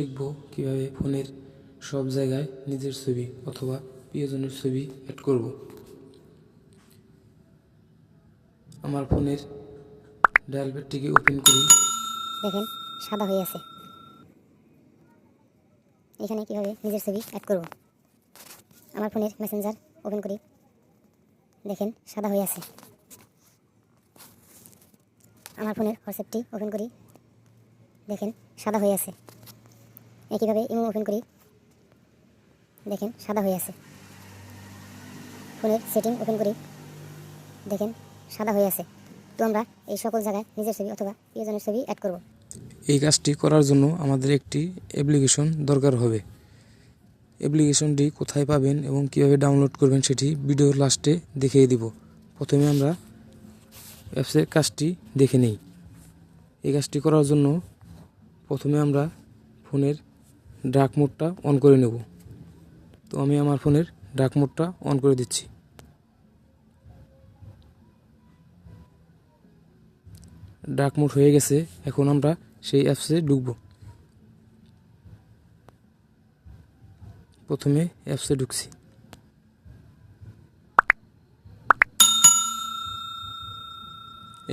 শিখব কীভাবে ফোনের সব জায়গায় নিজের ছবি অথবা প্রিয়জনের ছবি অ্যাড করব। আমার ফোনের ডায়াল প্যাডটিকে ওপেন করি। দেখেন, সাদা হয়ে আছে। এখানে কীভাবে নিজের ছবি অ্যাড করব? আমার ফোনের মেসেঞ্জার ওপেন করি। দেখেন, সাদা হয়ে আছে। আমার ফোনের হোয়াটসঅ্যাপটি ওপেন করি। দেখেন, সাদা হয়ে আছে। একইভাবে ইমো ওপেন করি। দেখেন, সাদা হয়ে আছে। ফোনের সেটিং ওপেন করি। দেখেন, সাদা হয়ে আছে। তো আমরা এই সকল জায়গায় নিজের ছবি অথবা প্রিয়জনের ছবি অ্যাড করব। এই কাজটি করার জন্য আমাদের একটি অ্যাপ্লিকেশন দরকার হবে। অ্যাপ্লিকেশনটি কোথায় পাবেন এবং কীভাবে ডাউনলোড করবেন সেটি ভিডিওর লাস্টে দেখিয়ে দিব। প্রথমে আমরা অ্যাপসের কাজটি দেখে নেই। এই কাজটি করার জন্য প্রথমে আমরা ফোনের ডার্ক মোডটা অন করে নেব। তো আমি আমার ফোনের ডার্ক মোডটা অন করে দিচ্ছি। ডার্ক মোড হয়ে গেছে, এখন আমরা সেই অ্যাপসে ঢুকব। প্রথমে অ্যাপসে ঢুকছি।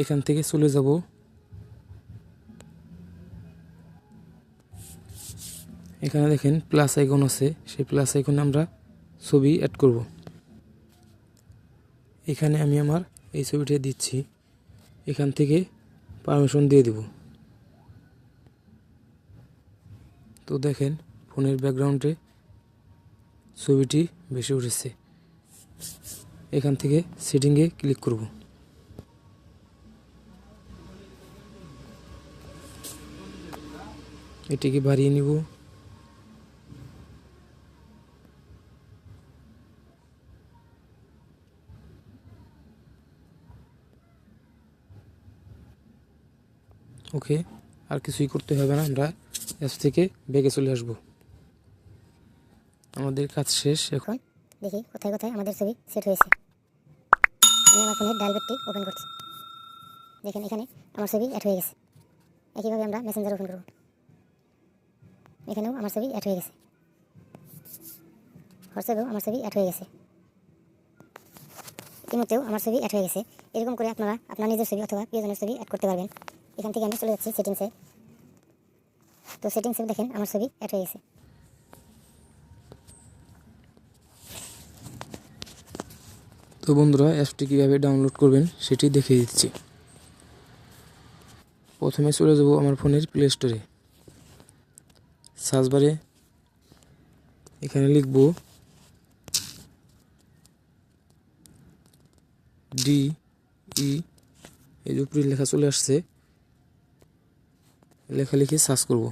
এখান থেকে চলে যাব এখানে দেখেন প্লাস আইকন আছে। সেই প্লাস আইকনে আমরা ছবি অ্যাড করব। এখানে আমি আমার এই ছবিটা দিচ্ছি। এখান থেকে পারমিশন দিয়ে দিব। তো দেখেন, ফোনের ব্যাকগ্রাউন্ডে ছবিটি বেশি উঠেছে। এখান থেকে সেটিংয়ে ক্লিক করব। এটিকে বাড়িয়ে নিব। ওকে, আর কিছুই করতে হবে না, আমরা অ্যাপস থেকে বেগে চলে আসব। আমাদের কাজ শেষ, এখন দেখি, কোথায় কোথায় আমাদের ছবি সেট হয়েছে। আমি আমার ফোনের ডায়াল ওপেন করছি। দেখেন, এখানে আমার ছবি অ্যাড হয়ে গেছে। একইভাবে আমরা মেসেঞ্জার ওপেন করব। এখানেও আমার ছবি অ্যাড হয়ে গেছে। হোয়াটসঅ্যাপেও আমার ছবি অ্যাড হয়ে গেছে। ইমোতেও আমার ছবি অ্যাড হয়ে গেছে। এরকম করে আপনারা আপনার নিজের ছবি অথবা প্রিয়জনের ছবি অ্যাড করতে পারবেন। এখান থেকে আমি চলে যাচ্ছি সেটিংসে তো সেটিংসে দেখেন আমার ছবি অ্যাড হয়ে গেছে। তো বন্ধুরা অ্যাপসটি কীভাবে ডাউনলোড করবেন সেটি দেখিয়ে দিচ্ছি। প্রথমে চলে যাব আমার ফোনের প্লে স্টোরে সার্চ বারে এখানে লিখব ডি ই এই যে উপরে লেখা চলে আসছে। লেখা লিখে সার্চ করব।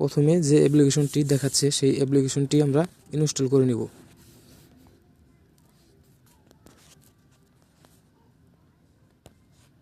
প্রথমে যে অ্যাপ্লিকেশনটি দেখাচ্ছে সেই অ্যাপ্লিকেশনটি আমরা ইনস্টল করে নিব।